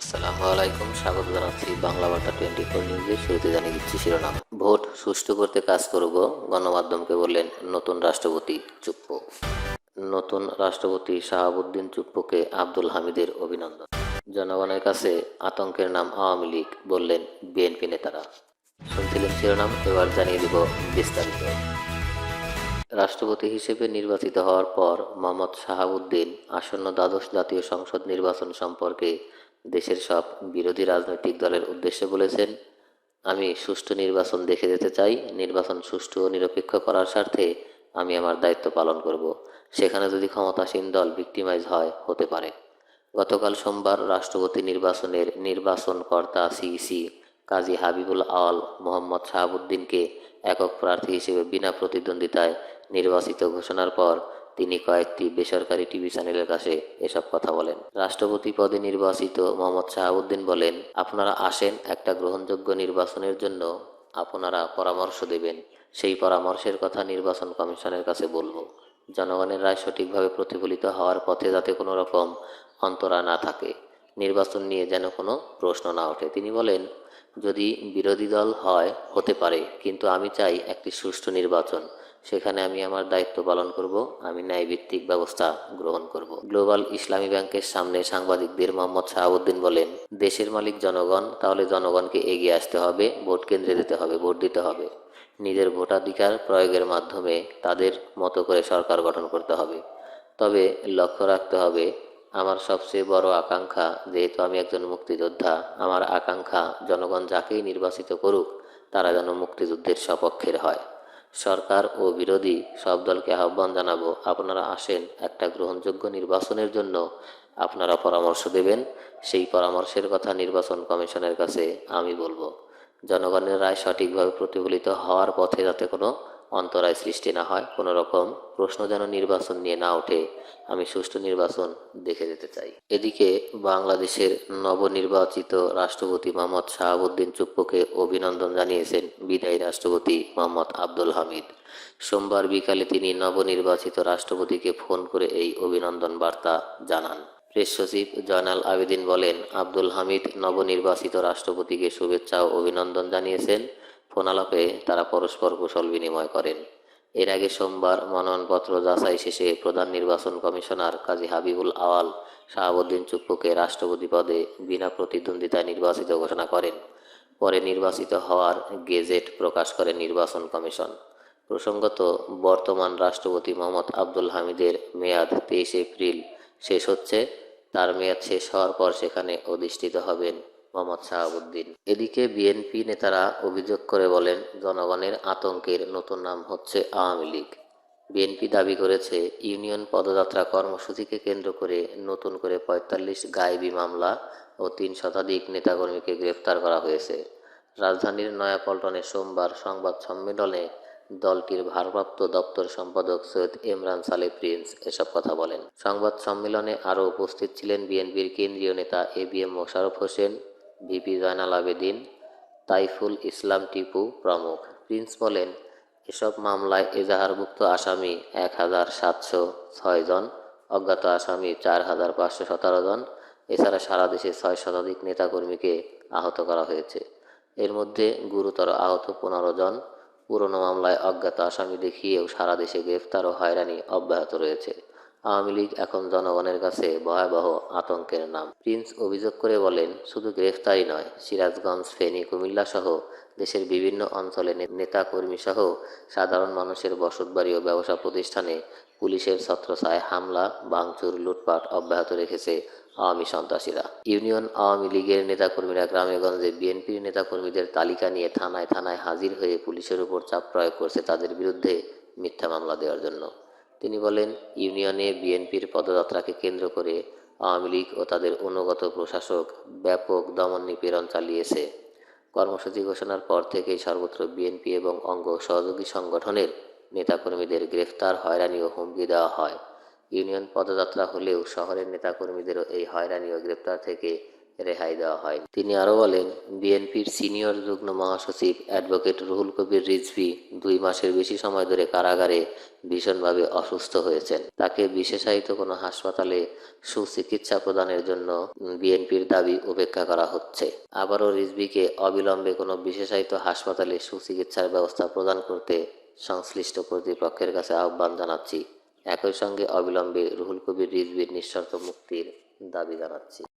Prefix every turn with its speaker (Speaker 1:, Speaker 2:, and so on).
Speaker 1: আসসালামু আলাইকুম, স্বাগত জানাচ্ছি বাংলা বার্তা টোয়েন্টি ফোর নিউজে। শুরুতে জানিয়ে দিচ্ছি শিরোনাম। ভোট সুষ্ঠু করতে কাজ করব, গণমাধ্যমকে বললেন নতুন রাষ্ট্রপতি নতুন রাষ্ট্রপতি শাহাবুদ্দিন আব্দুল হামিদের অভিনন্দন। জনগণের কাছে আতঙ্কের নাম আওয়ামী লীগ, বললেন বিএনপি নেতারা। শুনছিলেন শিরোনাম, এবার জানিয়ে দিব বিস্তারিত। রাষ্ট্রপতি হিসেবে নির্বাচিত হওয়ার পর মোহাম্মদ শাহাবুদ্দিন আসন্ন দ্বাদশ জাতীয় সংসদ নির্বাচন সম্পর্কে দেশের সব বিরোধী রাজনৈতিক দলের উদ্দেশ্যে বলেছেন, আমি সুষ্ঠু নির্বাচন দেখে যেতে চাই। নির্বাচন সুষ্ঠু ও নিরপেক্ষ করার স্বার্থে আমি আমার দায়িত্ব পালন করব। সেখানে যদি ক্ষমতাসীন দল ভিক্টিমাইজ হয়, হতে পারে। গতকাল সোমবার রাষ্ট্রপতি নির্বাচনের নির্বাচন কর্তা সিইসি কাজী হাবিবুল আওয়াল মোহাম্মদ শাহাবুদ্দিনকে একক প্রার্থী হিসেবে বিনা প্রতিদ্বন্দ্বিতায় নির্বাচিত ঘোষণার পর তিনি কয়েকটি বেসরকারি টিভি চ্যানেলের কাছে এসব কথা বলেন। রাষ্ট্রপতি পদে নির্বাচিত মোহাম্মদ শাহাবুদ্দিন বলেন, আপনারা আসেন একটা গ্রহণযোগ্য নির্বাচনের জন্য, আপনারা পরামর্শ দেবেন। সেই পরামর্শের কথা নির্বাচন কমিশনের কাছে বলব। জনগণের রায় সঠিকভাবে প্রতিফলিত হওয়ার পথে যাতে কোনো রকম অন্তরা না থাকে। নির্বাচন নিয়ে যেন কোনো প্রশ্ন না ওঠে। তিনি বলেন, যদি বিরোধী দল হয়, হতে পারে, কিন্তু আমি চাই একটি সুষ্ঠু নির্বাচন। সেখানে আমি আমার দায়িত্ব পালন করব, আমি ন্যায়ভিত্তিক ব্যবস্থা গ্রহণ করব। গ্লোবাল ইসলামী ব্যাংকের সামনে সাংবাদিকদের মোহাম্মদ শাহাবুদ্দিন বলেন, দেশের মালিক জনগণ, তাহলে জনগণকে এগিয়ে আসতে হবে, ভোট কেন্দ্রে দিতে হবে, ভোট দিতে হবে। নিজের ভোটাধিকার প্রয়োগের মাধ্যমে তাদের মতো করে সরকার গঠন করতে হবে। তবে লক্ষ্য রাখতে হবে, আমার সবচেয়ে বড় আকাঙ্ক্ষা, যেহেতু আমি একজন মুক্তিযোদ্ধা, আমার আকাঙ্ক্ষা জনগণ যাকেই নির্বাচিত করুক, তারা যেন মুক্তিযুদ্ধের সপক্ষের হয়। সরকার ও বিরোধী সব দলকে আহ্বান জানাব, আপনারা আসেন একটা গ্রহণযোগ্য নির্বাচনের জন্য। আপনারা পরামর্শ দেবেন, সেই পরামর্শের কথা নির্বাচন কমিশনের কাছে আমি বলব। জনগণের রায় সঠিকভাবে প্রতিফলিত হওয়ার পথে যাতে কোনো অন্তরায় সৃষ্টি না হয়, কোনো রকম প্রশ্ন যেন নির্বাচন নিয়ে না ওঠে, আমি সুষ্ঠু নির্বাচন দেখে যেতে চাই। এদিকে বাংলাদেশের নবনির্বাচিত রাষ্ট্রপতি মোহাম্মদ শাহাবুদ্দিন চুপ্পুকে অভিনন্দন জানিয়েছেন বিদায়ী রাষ্ট্রপতি মোহাম্মদ আব্দুল হামিদ। সোমবার বিকালে তিনি নবনির্বাচিত রাষ্ট্রপতিকে ফোন করে এই অভিনন্দন বার্তা জানান। প্রেস সচিব জয়নাল আবেদিন বলেন, আব্দুল হামিদ নবনির্বাচিত রাষ্ট্রপতিকে শুভেচ্ছা ও অভিনন্দন জানিয়েছেন। ফোনালাপে তারা পরস্পর কুশল বিনিময় করেন। এর আগে সোমবার মনোনয়নপত্র যাচাই শেষে প্রধান নির্বাচন কমিশনার কাজী হাবিবুল আওয়াল শাহাবুদ্দিন চুপ্পুকে রাষ্ট্রপতি পদে বিনা প্রতিদ্বন্দ্বিতায় নির্বাচিত ঘোষণা করেন। পরে নির্বাচিত হওয়ার গেজেট প্রকাশ করে নির্বাচন কমিশন। প্রসঙ্গত, বর্তমান রাষ্ট্রপতি মোহাম্মদ আব্দুল হামিদের মেয়াদ তেইশে এপ্রিল শেষ হচ্ছে। তার মেয়াদ শেষ হওয়ার পর সেখানে অধিষ্ঠিত হবেন মোহাম্মদ শাহাবুদ্দিন এদিকে বিএনপি নেতারা অভিযোগ করে বলেন, জনগণের আতঙ্কের নতুন নাম হচ্ছে আওয়ামী লীগ। বিএনপি দাবি করেছে, ইউনিয়ন পদযাত্রা কর্মসূচিকে কেন্দ্র করে নতুন করে পঁয়তাল্লিশ গায়েবী মামলা ও তিন শতাধিক নেতাকর্মীকে গ্রেফতার করা হয়েছে। রাজধানীর নয়াপল্টনে সোমবার সংবাদ সম্মেলনে দলটির ভারপ্রাপ্ত দপ্তর সম্পাদক সৈয়দ ইমরান সালে প্রিন্স এসব কথা বলেন। সংবাদ সম্মেলনে আরও উপস্থিত ছিলেন বিএনপির কেন্দ্রীয় নেতা A B M Mosharraf Hossain VP Joynal Abedin Taiful Islam Tipu প্রমুখ। প্রিন্স বলেন, এসব মামলায় এজাহারভুক্ত আসামি এক হাজার সাতশো ছয় জন, অজ্ঞাত আসামি চার হাজার পাঁচশো সতেরো জন। এছাড়া সারা দেশে ছয় শতাধিক নেতাকর্মীকে আহত করা হয়েছে। এর মধ্যে গুরুতর আহত পনেরো জন। পুরনো মামলায় অজ্ঞাত আসামি দেখিয়েও সারা দেশে গ্রেফতার ও হয়রানি অব্যাহত রয়েছে। আওয়ামী লীগ এখন জনগণের কাছে ভয়াবহ আতঙ্কের নাম। প্রিন্স অভিযোগ করে বলেন, শুধু গ্রেফতারই নয়, সিরাজগঞ্জ, ফেনী কুমিল্লা সহ দেশের বিভিন্ন অঞ্চলে নেতা কর্মী সহ সাধারণ মানুষের বসতবাড়ি ও ব্যবসা প্রতিষ্ঠানে পুলিশের ছত্রছায় হামলা, ভাঙচুর, লুটপাট অব্যাহত রেখেছে আওয়ামী সন্ত্রাসীরা। ইউনিয়ন আওয়ামী লীগের নেতাকর্মীরা গ্রামেগঞ্জে বিএনপির নেতাকর্মীদের তালিকা নিয়ে থানায় থানায় হাজির হয়ে পুলিশের উপর চাপ প্রয়োগ করছে তাদের বিরুদ্ধে মিথ্যা মামলা দেওয়ার জন্য। তিনি বলেন, ইউনিয়নে বিএনপির পদযাত্রাকে কেন্দ্র করে আওয়ামী লীগ ও তাদের অনুগত প্রশাসক ব্যাপক দমন নিপীড়ন চালিয়েছে। কর্মসূচি ঘোষণার পর থেকেই সর্বত্র বিএনপি এবং অঙ্গ সহযোগী সংগঠনের নেতাকর্মীদের গ্রেফতার, হয়রানি ও হুমকি দেওয়া হয়। ইউনিয়ন পদযাত্রা হলেও শহরের নেতাকর্মীদেরও এই হয়রানি ও গ্রেপ্তার থেকে রেহাই দেওয়া হয়। তিনি আরও বলেন, বিএনপির সিনিয়র যুগ্ম মহাসচিব অ্যাডভোকেট রুহুল কবির রিজভি দুই মাসের বেশি সময় ধরে কারাগারে ভীষণভাবে অসুস্থ হয়েছেন। তাকে বিশেষায়িত কোনো হাসপাতালে সুচিকিৎসা প্রদানের জন্য বিএনপির দাবি উপেক্ষা করা হচ্ছে। আবারও রিজভিকে অবিলম্বে কোনো বিশেষায়িত হাসপাতালে সুচিকিৎসার ব্যবস্থা প্রদান করতে সংশ্লিষ্ট কর্তৃপক্ষের কাছে আহ্বান জানাচ্ছি। একই সঙ্গে অবিলম্বে রুহুল কবির রিজভির নিঃশর্ত মুক্তির দাবি জানাচ্ছি।